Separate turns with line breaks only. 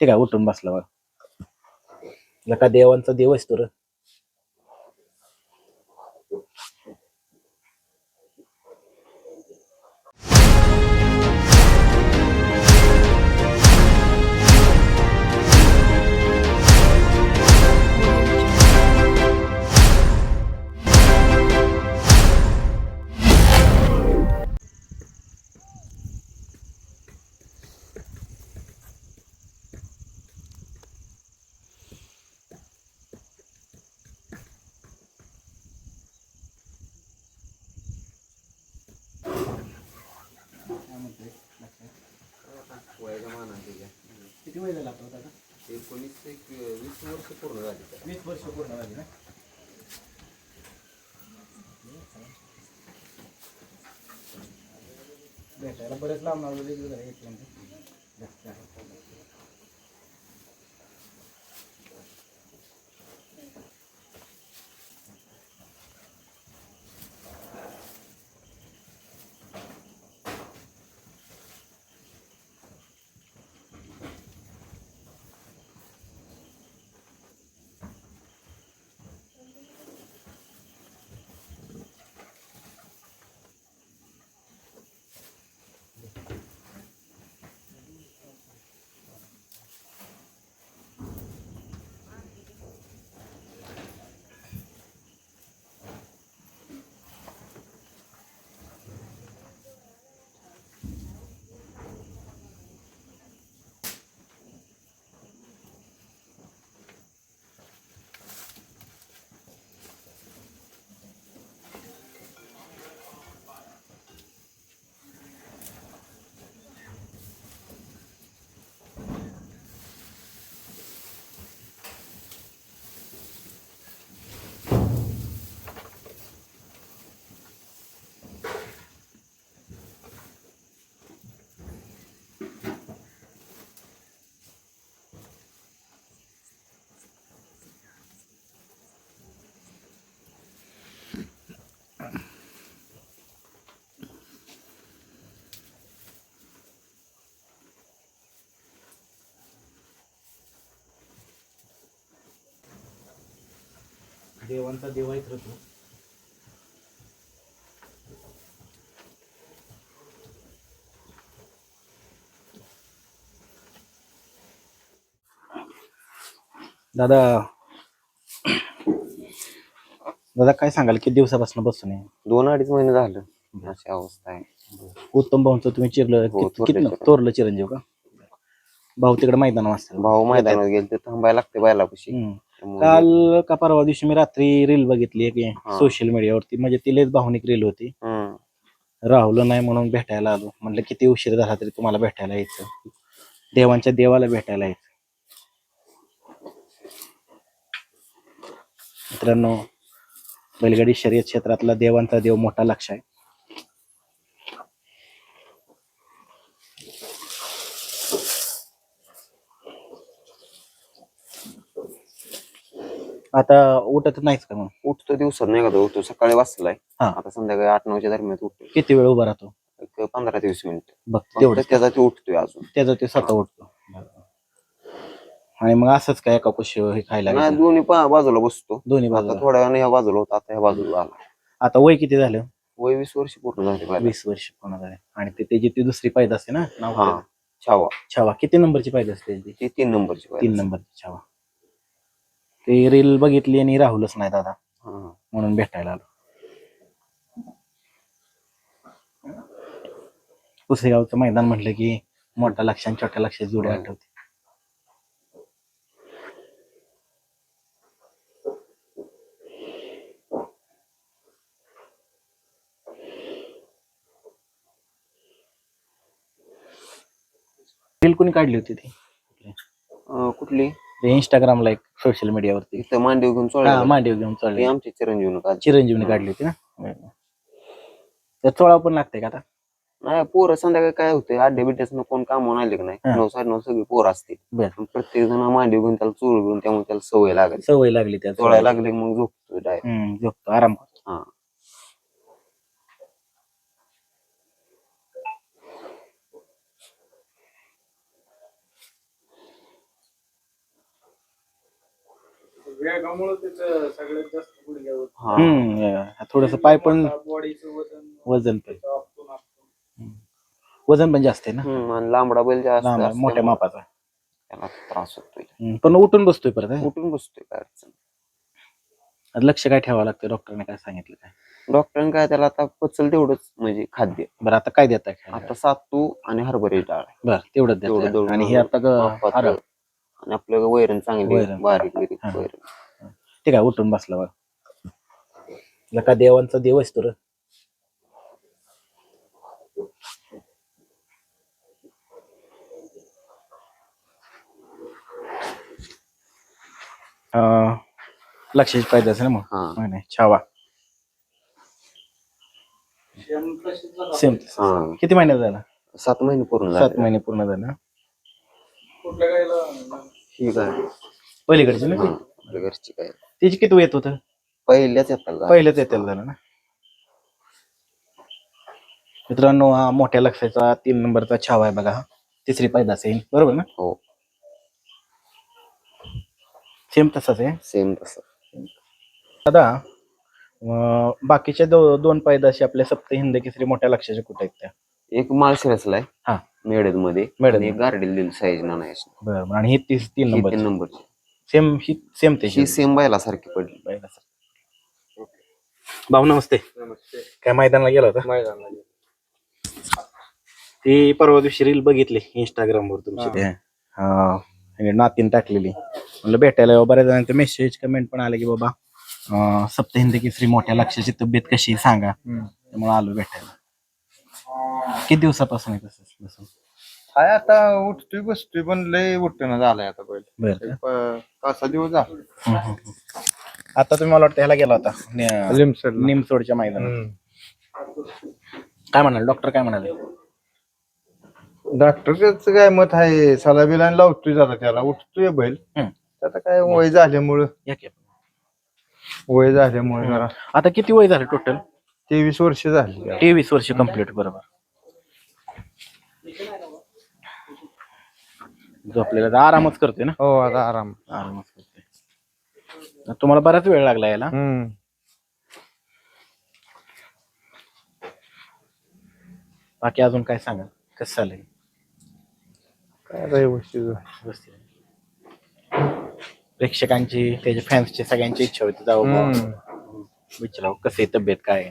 ते काय उठून बसला बघ. नका देवांचा देव असतो रे. किती वय झालं आपलं आता
एकोणीस एक वीस वर्ष पूर्ण झाली त्याला.
वीस वर्ष पूर्ण झाली ना? भेटायला बरेच लांब लावलं एक देवांचा देव आहे तो. दादा दादा काय सांगाल? किती दिवसापासून बसून आहे
दोन अडीच महिने झालं. अशी अवस्था आहे.
उत्तम भाऊंचं तुम्ही चिरलं
हो,
किती- किती. तोरलं चिरंजीव का? भाऊ तिकडे मैदान वाजता
भाऊ मैदानात गेले ते थांबायला लागते बैलापाशी. त्यामुळे
काल का परवा दिवशी मी रात्री रील बघितली एक
हा.
सोशल मीडियावरती म्हणजे ती लयच भावनिक रील होती.
हम्म.
राहुलं नाही म्हणून भेटायला आलो. म्हटलं किती उशीर झाला तरी तुम्हाला भेटायला यायचं. देवांच्या देवाला भेटायला यायचं. मित्रांनो बैलगाडी शर्यत क्षेत्रातला देवांचा देव मोठा लक्ष आहे. आता उठत नाहीच का मग?
उठतो दिवसात नाही का तो उठतो सकाळी वाचलाय
हा.
आता संध्याकाळी आठ नऊच्या दरम्यान उठतो
किती वेळ उभा राहतो?
एक पंधरा ते वीस मिनिट.
बघ तेवढं
त्याचा तो उठतोय अजून.
त्याचा ते स्वतः उठतो. आणि मग असंच काय एका कुशी हे खायला
नाही
घ्यायचं?
दोन्ही पा- बाजूला बसतो.
दोन्ही
आता
बाजूला.
थोड्या वेळाने ह्या बाजूला होता आता ह्या बाजूला आला.
आता वय किती झालं?
वय वीस वर्ष पूर्ण झाले.
वीस वर्ष पूर्ण झाले. आणि ते त्याची ती दुसरी पायदा असते ना नाव
हा.
काय?
छावा.
छावा. किती नंबरची पायदा असते त्याची?
ती तीन नंबरची
तीन नंबरची छावा. ते रील बघितली आणि राहुलच नाही दादा. म्हणून भेटायला आलो. पुसेगावचं मैदान म्हटलं की मोठ्या लक्षात छोट्या लक्षात जोडी
होय.
आठवते. रील कोणी काढली होती ती?
कुठली?
इंस्टाग्रामला एक. सोशल मीडियावरती.
इथं मांडीव घेऊन
हा
चोळला
मांडीव घेऊन
ती आमची चिरंजीव
चिरंजीवने काढली होती ना? त्या चोळा पण लागते का आता?
नाही पोरं संध्याकाळी काय होते आड्डे बिड्डेच कोण काम आले की नाही?
हा.
नऊ साडे नऊ सगळी पोरं असतील.
बर.
प्रत्येक जण मांडी घेऊन त्याला चोळ घेऊन त्यामुळे त्याला सवय लागली.
सवय लागली त्या
चोळायला लागले की मग झोपतो डायरेक्ट
हम्म झोपतो आराम करतो.
हा.
वेगामुळे त्याचं सगळ्यात जास्त गुडघ्यावर
हा.
हम्म थोडस पाय पण
बॉडीचं वजन
वजन पण.
आपटून आपटून.
वजन पण जास्त आहे ना?
हम्म, आणि लांबडा बैल जास्त
लांब आहे, मोठ्या
असल्यामुळे
मापाचा.
त्याला त्रास होतोय.
हम्म, पण उठून बसतोय परत हं?
उठून बसतोय काय अडचण
आता लक्ष काय ठेवावं लागतं डॉक्टरने काय सांगितलं काय?
डॉक्टरांनी काय त्याला आता पचल तेवढंच म्हणजे खाद्य.
बरं आता काय देताय खायला?
आता सातू आणि हरभऱ्याची डाळ.
बरं तेवढंच
तेवढं
आणि हे आता ग-
मापाचं.
हरळ.
आणि आपलं वैरण चांगली
वैरण.
बारीक बिरीक
हा.
वैरण.
ठीक आहे उठून बसला बघ. नका देवांचा देव असतो रे. अं, लक्षाची पाहिजे असेल ना मग?
हा.
नाही, नाही छावा. सेम
हा.
किती महिन्यात झाला?
सात महिने पूर्ण
सात
झाले.
महिने पूर्ण झाले. ना?
कुठल्या गायला
ही काय
पलीकडची ना? ती?
घरची काय.
तिची किती येत होतं?
पहिल्याच येतात
पहिलेच येतेल झालं ना? मित्रांनो हा मोठ्या लक्षाचा तीन नंबरचा छावा आहे बघा हा. तिसरी पैदास येईल. बरोबर ना?
हो.
सेम तसाच आहे.
सेम तसं.
दादा अं, बाकीच्या दो, दोन पैदाशी आपल्या सप्त हिंद केसरी मोठ्या लक्षाच्या कुठे आहेत त्या?
एक माळशिरसला आहे.
हा. मेडदमध्ये
आणि एक गार्डेल दिली साईज नानायची
बरं आणि ही तीस तीन नंबर
तीन नंबरची.
सेम ही सेम ते
ही सेम बायला सारखी पडली
भाऊ नमस्ते.
नमस्ते.
काय मैदानाला गेला होता. ती परवा दिवशी रील बघितली इंस्टाग्राम वर तुमची. ते हा, आणि नातीन टाकलेली. म्हणलं भेटायला यावं. बऱ्याच जणांचे मेसेज कमेंट पण आले की बाबा अं, सप्तहिंद केसरी मोठ्या लक्षाची तब्येत कशी आहे सांगा. त्यामुळे आलो भेटायला. किती दिवसापासून आहे तसंच बसून?
हाय आता उठतोय बसतोय पण लय उठणं झालंय आता पहिले.
बरं
एक, अं, पाच सहा दिवस झाले
हम्म, हम्म, हम्म. आता तुम्ही मला वाटतं ह्याला गेला होता नि-. निमसोडच्या मैदानात.
हम्म.
काय म्हणाल? डॉक्टर काय म्हणाले?
डॉक्टरच काय मत आहे? सलाबिला लावतोय जाता त्याला. उठतोय बैल.
हम्म.
आता काय वय झाल्यामुळं.
या की.
वय झाल्यामुळे जरा.
आता किती वय झालं टोटल
तेवीस वर्ष झाली.
तेवीस वर्ष कंप्लीट बरोबर. झोपलेला तर आरामच करतोय ना?
हो आता आराम.
आरामच करतोय. तुम्हाला बराच वेळ लागला याला.
हम्म.
बाकी अजून काय सांगा कसं चाललंय?
काय आता. व्यवस्थित
प्रेक्षकांची त्याच्या फॅन्सची सगळ्यांची इच्छा होती.
हम्म.
विचारावं कसे तब्येत? काय? आहे.